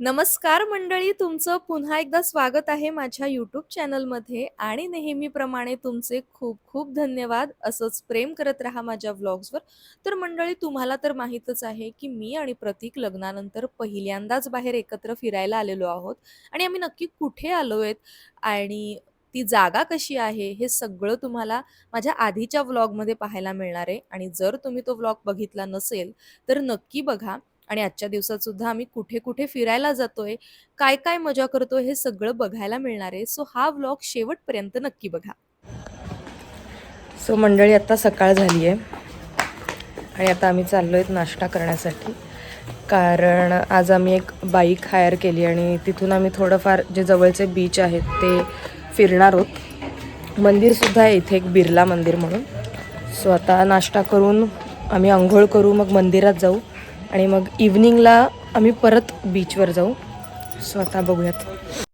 नमस्कार मंडळी तुमचं पुन्हा एकदा स्वागत आहे माझ्या यूट्यूब चॅनलमध्ये आणि नेहमीप्रमाणे तुमचे खूप खूप धन्यवाद. असंच प्रेम करत राहा माझ्या व्लॉग्सवर तर मंडळी तुम्हाला तर माहीतच आहे की मी आणि प्रतीक लग्नानंतर पहिल्यांदाच बाहेर एकत्र फिरायला आलेलो आहोत आणि आम्ही नक्की कुठे आलो आहेत आणि ती जागा कशी आहे हे सगळं तुम्हाला माझ्या आधीच्या व्लॉगमध्ये पाहायला मिळणार आहे. आणि जर तुम्ही तो व्लॉग बघितला नसेल तर नक्की बघा. आणि आजच्या दिवसात सुद्धा आम्ही कुठे कुठे फिरायला जातोय काय काय मजा करतोय हे सगळं बघायला मिळणार आहे. सो हा व्लॉग शेवटपर्यंत नक्की बघा. सो मंडळी आता सकाळ झाली आहे आणि आता आम्ही चाललो आहेत नाश्ता करण्यासाठी. कारण आज आम्ही एक बाईक हायर केली आणि तिथून आम्ही थोडंफार जे जवळचे बीच आहेत ते फिरणार आहोत. मंदिरसुद्धा आहे इथे एक बिर्ला मंदिर म्हणून. सो आता नाश्ता करून आम्ही आंघोळ करू मग मंदिरात जाऊ. आणि मग इव्हनिंगला आम्ही परत बीचवर जाऊ. स्वतः बघूयात.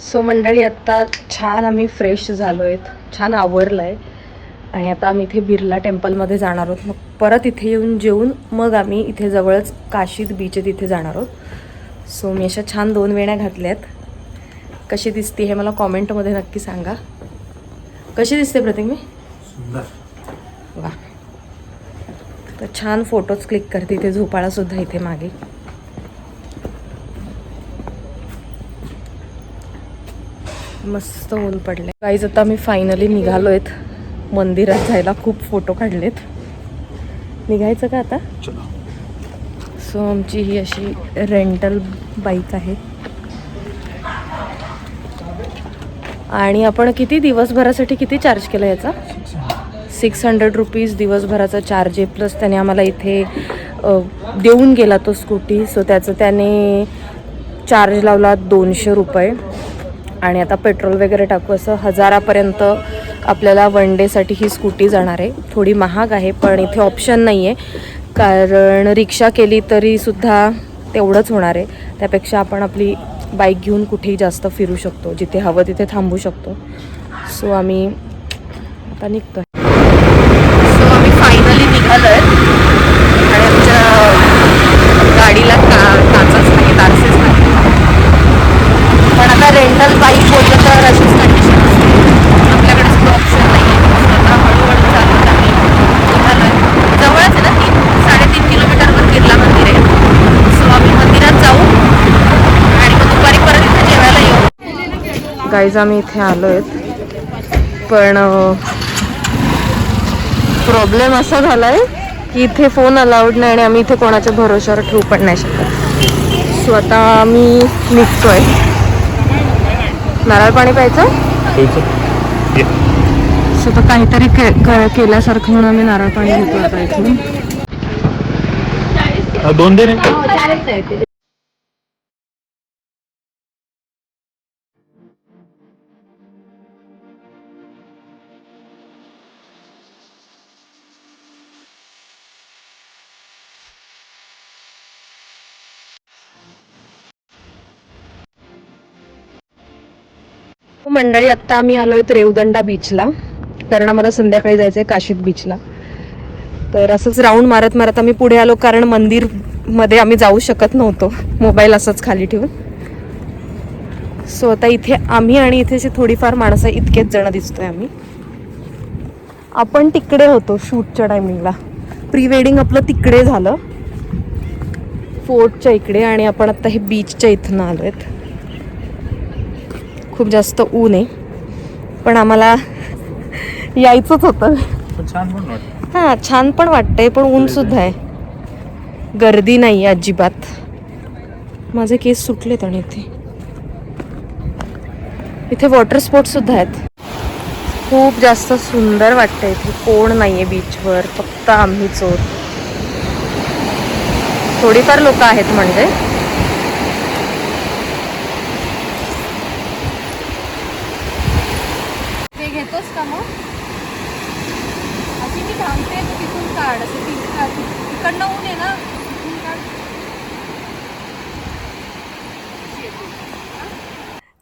सो मंडळी आत्ता छान आम्ही फ्रेश झालो आहेत छान आवरलं आहे आणि आता आम्ही इथे बिर्ला टेम्पलमध्ये जाणार आहोत. मग परत इथे येऊन जेवून मग आम्ही इथे जवळच काशीद बीच आहे तिथे जाणार आहोत. सो मी अशा छान दोन वेण्या घातल्यात. कशी दिसते हे मला कॉमेंटमध्ये नक्की सांगा. कशी दिसते प्रतीक मी वा तर छान फोटोज क्लिक करते इथे झोपाळासुद्धा इथे मागे. मस्त ऊन पडले काहीच आता मी फायनली निघालो आहेत मंदिरात जायला खूप फोटो काढलेत. निघायचं का आता? सो आमची ही अशी रेंटल बाईक आहे. आणि आपण किती दिवसभरासाठी किती चार्ज केला याचा? सिक्स हंड्रेड रुपीज दिवसभराचा चार्ज आहे. प्लस त्याने आम्हाला इथे देऊन गेला तो स्कूटी सो त्याचं त्याने चार्ज लावला दोनशे रुपये. आणि आता पेट्रोल वगैरे टाकू असं हजारापर्यंत आपल्याला वन डेसाठी ही स्कूटी जाणार आहे. थोडी महाग आहे पण इथे ऑप्शन नाही आहे कारण रिक्षा केली तरीसुद्धा तेवढंच होणार आहे. त्यापेक्षा आपण आपली बाईक घेऊन कुठेही जास्त फिरू शकतो. जिथे हवं तिथे थांबू शकतो. सो आम्ही आता निघतो सो आम्ही फायनली निघालो आहे आणि आमच्या गाडीला का काचच नाही आरसेच नाही पण आता रेंटल बाईक बोललं तर अशीच कंडिशन असते आपल्याकडे सुद्धा ऑप्शन नाही आहे आता हळूहळू चालत आहे निघालोय जवळच आहे ना तीन साडेतीन किलोमीटरवर बिर्ला मंदिर आहे सो आम्ही मंदिरात जाऊ आणि मग दुपारी परत इथे जेवायला येऊ गाईज आम्ही इथे आलो आहेत पण प्रॉब्लेम असा झालाय की इथे फोन अलाउड नाही आणि आम्ही इथे कोणाच्या भरोश्यावर ठेवू पण नाही शकत. सो आता आम्ही निघतोय. नारळ पाणी प्यायचं? सो तर काहीतरी केल्यासारखं म्हणून आम्ही नारळ पाणी घेतो आता इथून दोन दे मंडळी आता आम्ही आलोय रेवदंडा बीचला कारण आम्हाला संध्याकाळी जायचंय काशीद बीचला तर असंच राऊंड मारत मारत आम्ही पुढे आलो कारण मंदिरमध्ये आम्ही जाऊ शकत नव्हतो. मोबाईल असंच खाली ठेवून. सो आता इथे आम्ही आणि इथे अशी थोडीफार माणसं इतकेच जण दिसतोय आम्ही. आपण तिकडे होतो शूटच्या टायमिंगला प्री वेडिंग आपलं तिकडे झालं. फोर्टच्या इकडे आणि आपण आता हे बीचच्या इथनं आहेत खूप जास्त ऊन आहे. पण आम्हाला यायचंच होतं. पण छान पण वाटत. हां छान पण वाटतंय पण ऊन सुद्धा आहे. गर्दी नाही आहे अजिबात. माझे केस सुटलेत आणि इथे. इथे वॉटर स्पोर्ट्स सुद्धा आहेत. खूप जास्त सुंदर वाटतं इथे. कोण नाहीये बीचवर फक्त आम्ही चोर थोडीफार लोक आहेत म्हणजे ते घेतोस का मग अशी मी थांबते तर तिथून काढ असं ती तिकडनं ऊन आहे ना.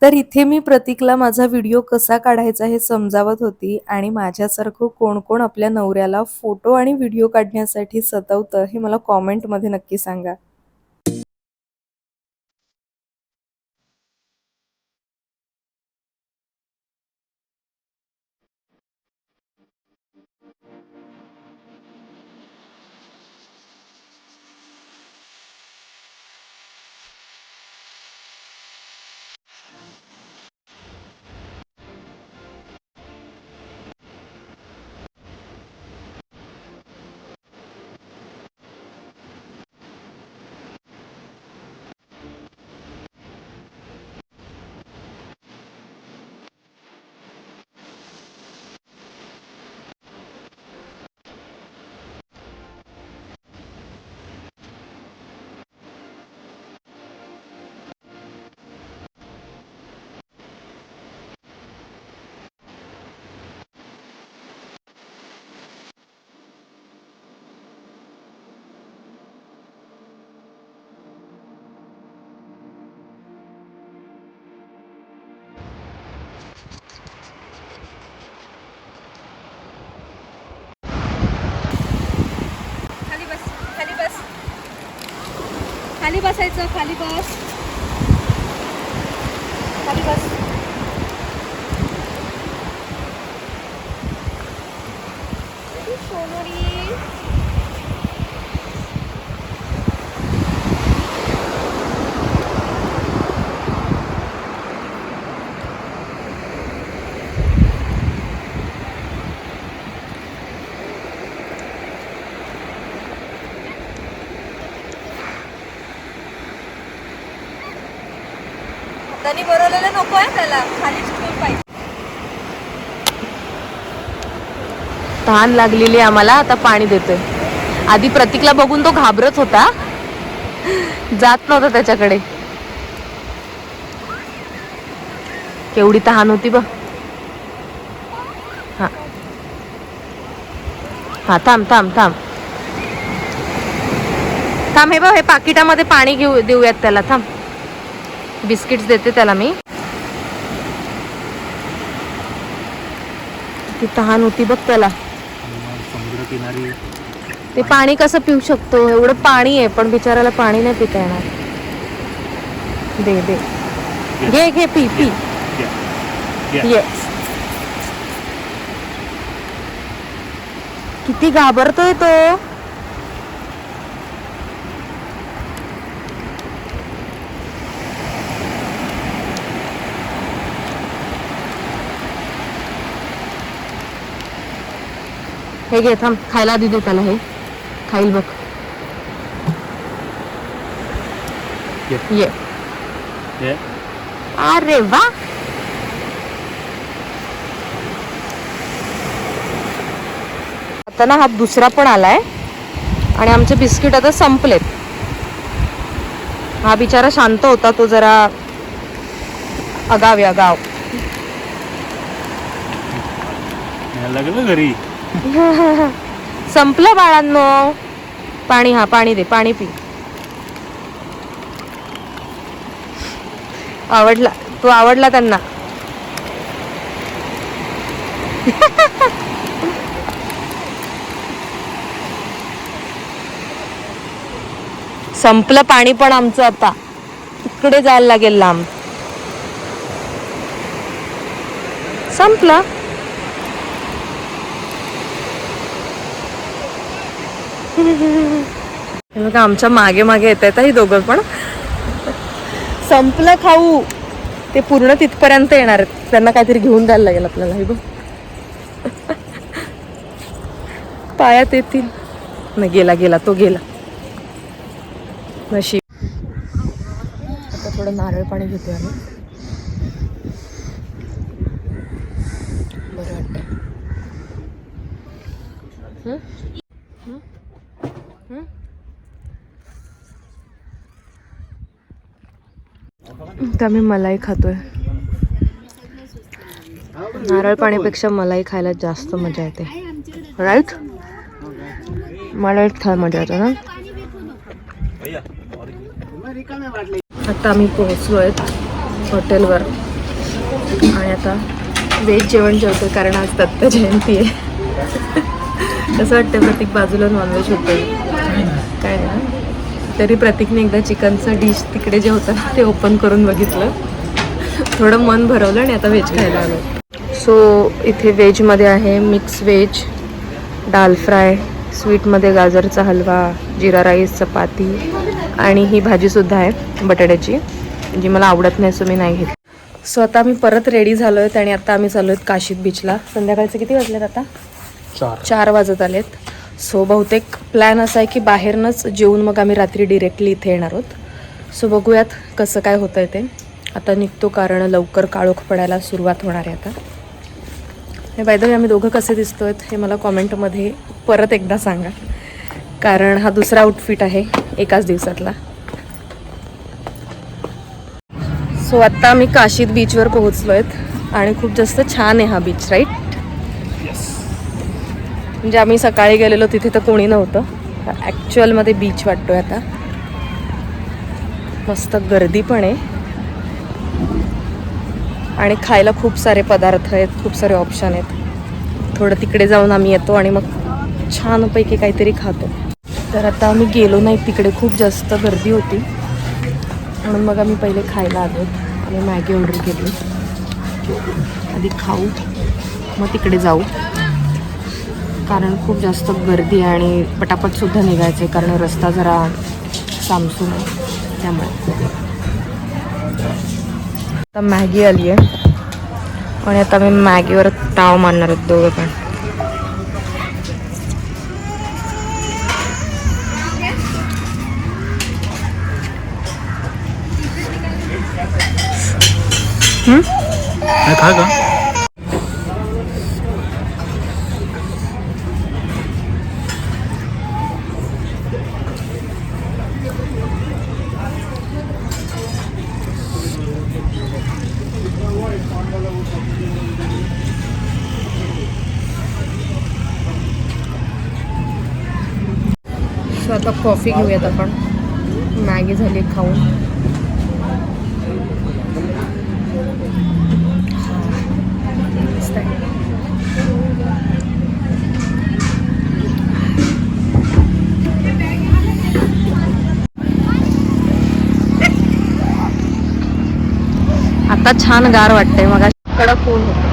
तर इथे मी प्रतीकला माझा व्हिडिओ कसा काढायचा हे समजावत होती आणि माझ्यासारखं कोण कोण आपल्या नवऱ्याला फोटो आणि व्हिडिओ काढण्यासाठी सतवतं हे मला कॉमेंटमध्ये नक्की सांगा. खाली बसायचं खाली बस. खाली बस. त्यांनी बरवलेलं नको आहे त्याला. खाली ठेवून पाहिजे. तहान लागलेली आहे आम्हाला. आता पाणी देतोय. आधी प्रतीकला बघून तो घाबरत होता. जात नव्हता त्याच्याकडे. केवढी तहान होती बघ. हा. हा थांब थांब थांब. थांब हे बघ हे पाकिटामध्ये पाणी घेऊ देऊयात त्याला. थांब. बिस्किट्स देते त्याला मी. ती तहान होती बघ त्याला. ते पाणी कसं पिऊ शकतो? एवढं पाणी आहे पण बिचाराला पाणी नाही पिता येणार. दे दे. घे घे पी पी. Yeah. येस किती घाबरतोय तो. हे घे थांब. खायला दे त्याला हे. खाईल बघ. ये. अरे वा! आता ना हा दुसरा पण आलाय. आणि आमचे बिस्किट आता संपलेत. हा बिचारा शांत होता तो जरा अगाव अगाव लागलं घरी. संपलं बाळांनो. पाणी हा पाणी दे पाणी पी. आवडला तो आवडला त्यांना. संपलं पाणी पण आमचं आता. तिकडे जायला लागेल लांब. संपलं. आमच्या मागे मागे येत आहेत ही दोघं पण. संपलं खाऊ. ते पूर्ण तिथपर्यंत येणार आहेत. त्यांना काहीतरी घेऊन द्यायला लागेल आपल्याला हे बघ. पायात येतील. नाही गेला गेला तो गेला. नशीब. आता थोडं नारळ पाणी घेतो आम्ही. बरं तर आम्ही मलाई खातोय. नारळ पाण्यापेक्षा मलाई खायला जास्त मजा येते. राईट मलाईत खा मजा येते ना? आता आम्ही पोहोचलो आहेत हॉटेलवर. आणि आता व्हेज जेवण जेवतोय कारण आज दत्त जयंती आहे. कसं वाटतं प्रत्येक बाजूला नॉनव्हेज होतं काय ना? तरी प्रतीकने एकदा चिकनचं डिश तिकडे जे होतं ना ते ओपन करून बघितलं. थोडं मन भरवलं आणि आता व्हेज खायला आलो सो इथे व्हेजमध्ये आहे मिक्स व्हेज दाल फ्राय स्वीटमध्ये गाजरचा हलवा जिरा राईस चपाती आणि ही भाजीसुद्धा आहे बटाट्याची जी मला आवडत नाही सो मी नाही घेतली सो आता आम्ही परत रेडी झालो आहेत आणि आता आम्ही चाललो आहेत काशीत बीचला संध्याकाळचे किती वाजलेत आता? चार. चार वाजत आलेत. सो बहुतेक प्लॅन असा आहे की बाहेरनंच जेवून मग आम्ही रात्री डिरेक्टली इथे येणार आहोत. सो बघूयात कसं काय होतं आहे ते. आता निघतो कारण लवकर काळोख पडायला सुरुवात होणार आहे आता. हे बाय आम्ही दोघं कसे दिसतो आहेत हे मला कॉमेंटमध्ये परत एकदा सांगा. कारण हा दुसरा आउटफिट आहे एकाच दिवसातला. सो आत्ता आम्ही काशीद बीचवर पोहोचलो आहेत आणि खूप जास्त छान आहे हा बीच राईट म्हणजे आम्ही सकाळी गेलेलो तिथे तर कोणी नव्हतं. ॲक्च्युअलमध्ये बीच वाटतोय आता. मस्त गर्दी पण आहे. आणि खायला खूप सारे पदार्थ आहेत खूप सारे ऑप्शन आहेत. थोडं तिकडे जाऊन आम्ही येतो आणि मग छानपैकी काहीतरी खातो. तर आता आम्ही गेलो नाही तिकडे खूप जास्त गर्दी होती. म्हणून मग आम्ही पहिले खायला आलो. आम्ही मॅगी ऑर्डर केली. आधी खाऊ. मग तिकडे जाऊ. कारण खूप जास्त गर्दी आणि पटापटसुद्धा निघायचे कारण रस्ता जरा सामसून आहे त्यामुळे. आता मॅगी आली आहे. आणि आता मी मॅगीवर ताव मारणार आहेत दोघं पण. खा का सो आता कॉफी घेऊयात आपण. मॅगी झाली खाऊन. आता छान गार वाटतंय मग कडक होतं.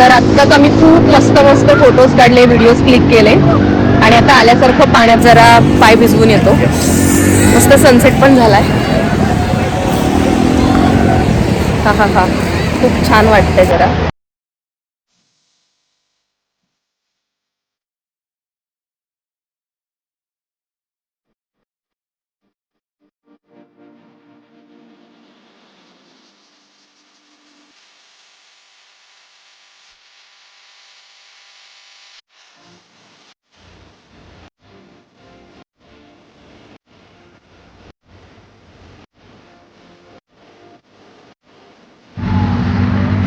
तर आत्ताच आम्ही खूप मस्त मस्त फोटोज काढले व्हिडिओज क्लिक केले. आणि आता आल्यासारखं पाण्यात जरा पाय भिजवून येतो. मस्त सनसेट पण झालाय. हा हा हा. खूप छान वाटतंय जरा.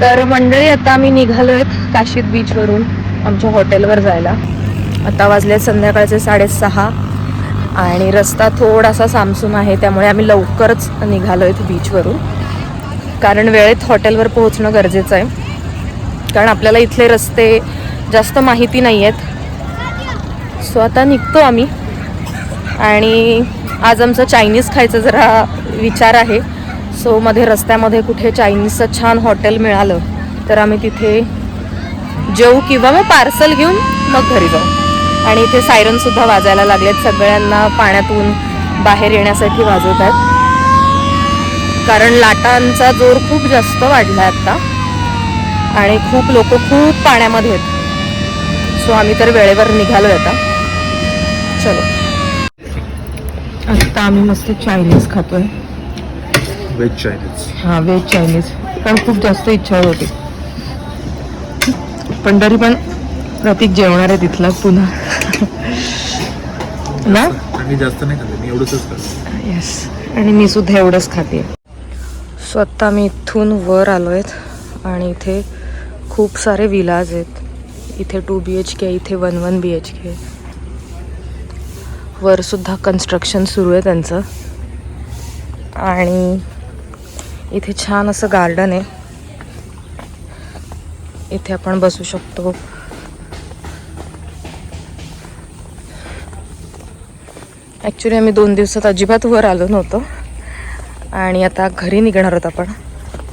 तर मंडळी आता आम्ही निघालोय काशीद बीचवरून आमच्या हॉटेलवर जायला. आता वाजले संध्याकाळचे साडेसहा आणि रस्ता थोडासा सामसूम आहे त्यामुळे आम्ही लवकरच निघालो आहेत बीचवरून कारण वेळेत हॉटेलवर पोहोचणं गरजेचं आहे. कारण आपल्याला इथले रस्ते जास्त माहिती नाही आहेत सो आता निघतो आम्ही. आणि आज आमचं चायनीज खायचं जरा विचार आहे. सो मध्ये रस्त्यामध्ये कुठे चायनीजचं छान हॉटेल मिळालं तर आम्ही तिथे जेऊ किंवा मग पार्सल घेऊन मग घरी जाऊ. आणि इथे सायरन सुद्धा वाजायला लागलेत. सगळ्यांना पाण्यातून बाहेर येण्यासाठी वाजवतात कारण लाटांचा जोर खूप जास्त वाढला आता. आणि खूप लोक खूप पाण्यामध्ये आहेत. सो आम्ही तर वेळेवर निघालो आता. चलो. आता आम्ही मस्त चायनीज खातोय. व्हेज चायनीज हा व्हेज चायनीज पण खूप जास्त इच्छा होती पण तरी पण प्रतीक जेवणार आहे तिथला पुन्हा. ना? आणि जास्त नाही खाल्लं मी एवढंच येस आणि मी सुद्धा एवढंच खाते. सो आत्ता आम्ही इथून वर आलो आहेत आणि इथे खूप सारे विलाज आहेत. इथे टू बी एच के इथे one one B H K वर सुद्धा कन्स्ट्रक्शन सुरू आहे त्यांचं. आणि इथे छान असं गार्डन आहे. इथे आपण बसू शकतो. ॲक्च्युली आम्ही दोन दिवसात अजिबात वर आलो नव्हतो. आणि आता घरी निघणार आहोत आपण.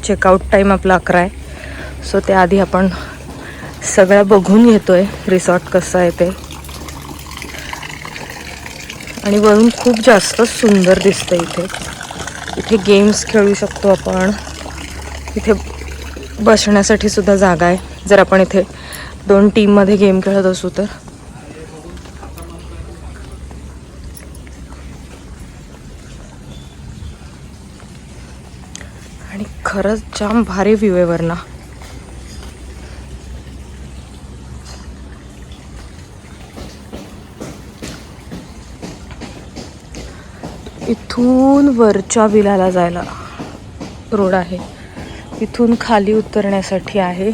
चेकआउट टाईम आपला अकरा आहे. सो त्याआधी आपण सगळं बघून घेतो आहे रिसॉर्ट कसं आहे ते. आणि वरून खूप जास्त सुंदर दिसतं इथे. इथे गेम्स खेळू शकतो आपण. इथे बसण्यासाठी सुद्धा जागा आहे. जर आपण इथे दोन टीममध्ये गेम खेळत असू तर. आणि खरंच जाम भारी व्ह्यू आहे वरना. इथून वरच्या विलाला जायला रोड आहे. इथून खाली उतरण्यासाठी आहे.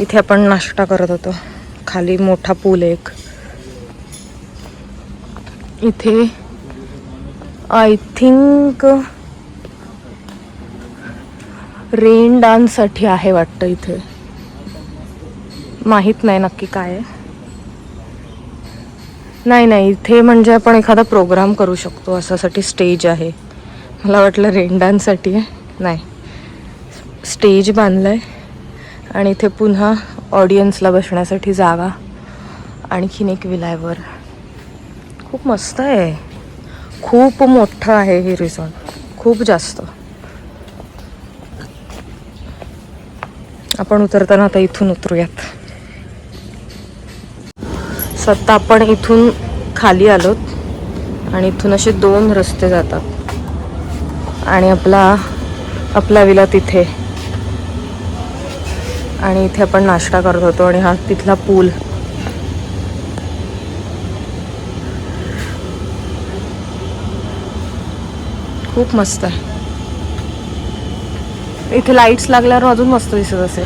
इथे आपण नाश्ता करत होतो. खाली मोठा पूल एक. इथे आय थिंक रेन डान्ससाठी आहे वाटतं इथे. माहीत नाही नक्की काय आहे. नाही नाही इथे म्हणजे आपण एखादा प्रोग्राम करू शकतो. असासाठी स्टेज आहे. मला वाटलं रेन डान्ससाठी आहे. नाही. स्टेज बांधलं आहे आणि इथे पुन्हा ऑडियन्सला बसण्यासाठी जागा. आणखीन एक विलायवर. खूप मस्त आहे. खूप मोठं आहे हे रिसॉर्ट खूप जास्त. आपण उतरताना आता इथून उतरूयात. सत्ता आपण इथून खाली आलोत आणि इथून असे दोन रस्ते जातात. आणि आपला आपला विला तिथे. आणि इथे आपण नाश्ता करत होतो आणि हा तिथला पूल. खूप मस्त आहे. इथे लाईट्स लागल्यावर अजून मस्त दिसत असेल.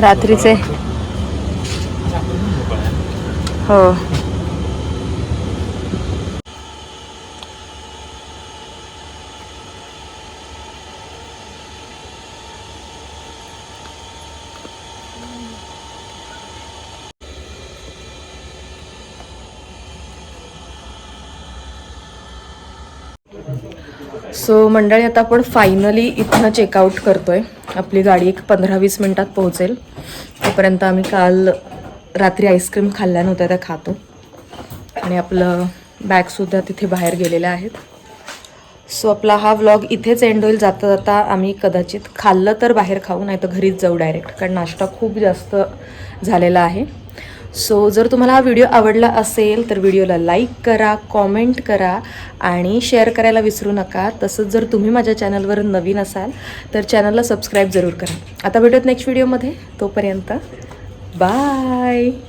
रात्रीचे हो. सो मंडळी आता आपण फायनली इथनं चेकआउट करतोय. आपली गाडी एक पंधरा वीस मिनिटात पोहोचेल. तोपर्यंत आम्ही काल रात्री आईस्क्रीम खाल्ल्या नव्हत्या त्या खातो. आणि आपलं बॅगसुद्धा तिथे बाहेर गेलेल्या आहेत. सो आपला हा व्लॉग इथेच एंड होईल. जाता जाता आम्ही कदाचित खाल्लं तर बाहेर खाऊ नाही तर घरीच जाऊ डायरेक्ट कारण नाश्ता खूप जास्त झालेला आहे. सो जर तुम्हाला हा व्हिडिओ आवडला असेल तर व्हिडिओला लाईक करा कॉमेंट करा आणि शेअर करायला विसरू नका. तसंच जर तुम्ही माझ्या चॅनलवर नवीन असाल तर चॅनलला सबस्क्राईब जरूर करा. आता भेटत नेक्स्ट व्हिडिओमध्ये तोपर्यंत Bye!